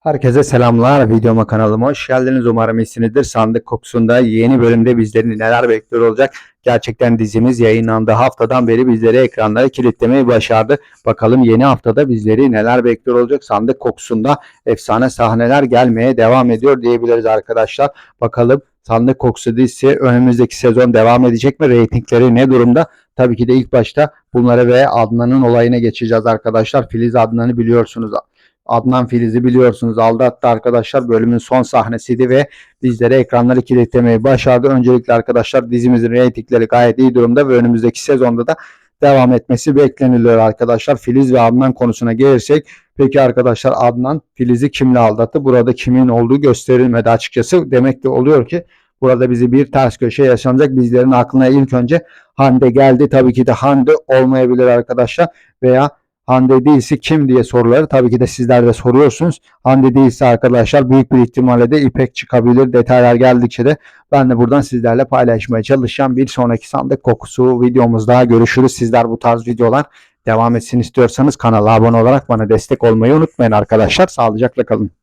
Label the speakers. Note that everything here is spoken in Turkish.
Speaker 1: Herkese selamlar. Videoma kanalıma hoş geldiniz. Umarım iyisinizdir. Sandık kokusunda yeni bölümde bizleri neler bekliyor olacak? Gerçekten dizimiz yayınlandığı haftadan beri bizleri ekranlara kilitlemeyi başardı. Bakalım yeni haftada bizleri neler bekliyor olacak? Sandık kokusunda efsane sahneler gelmeye devam ediyor diyebiliriz arkadaşlar. Bakalım Sandık Kokusu dizisi önümüzdeki sezon devam edecek mi? Reytingleri ne durumda? Tabii ki de ilk başta bunlara ve Adnan'ın olayına geçeceğiz arkadaşlar. Filiz Adnan'ı biliyorsunuz. Adnan Filiz'i biliyorsunuz aldattı arkadaşlar. Bölümün son sahnesiydi ve bizlere ekranları kilitlemeyi başardı. Öncelikle arkadaşlar dizimizin reytingleri gayet iyi durumda ve önümüzdeki sezonda da devam etmesi bekleniliyor arkadaşlar. Filiz ve Adnan konusuna gelirsek peki arkadaşlar Adnan Filiz'i kimle aldattı? Burada kimin olduğu gösterilmedi açıkçası. Demek ki oluyor ki burada bizi bir ters köşe yaşanacak. Bizlerin aklına ilk önce Hande geldi. Tabii ki de Hande olmayabilir arkadaşlar veya Hande değilse kim diye soruları tabii ki de sizler de soruyorsunuz. Hande değilse arkadaşlar büyük bir ihtimalle de İpek çıkabilir. Detaylar geldikçe de ben de buradan sizlerle paylaşmaya çalışacağım. Bir sonraki sandık kokusu videomuzda görüşürüz. Sizler bu tarz videolar devam etsin istiyorsanız kanala abone olarak bana destek olmayı unutmayın arkadaşlar. Sağlıcakla kalın.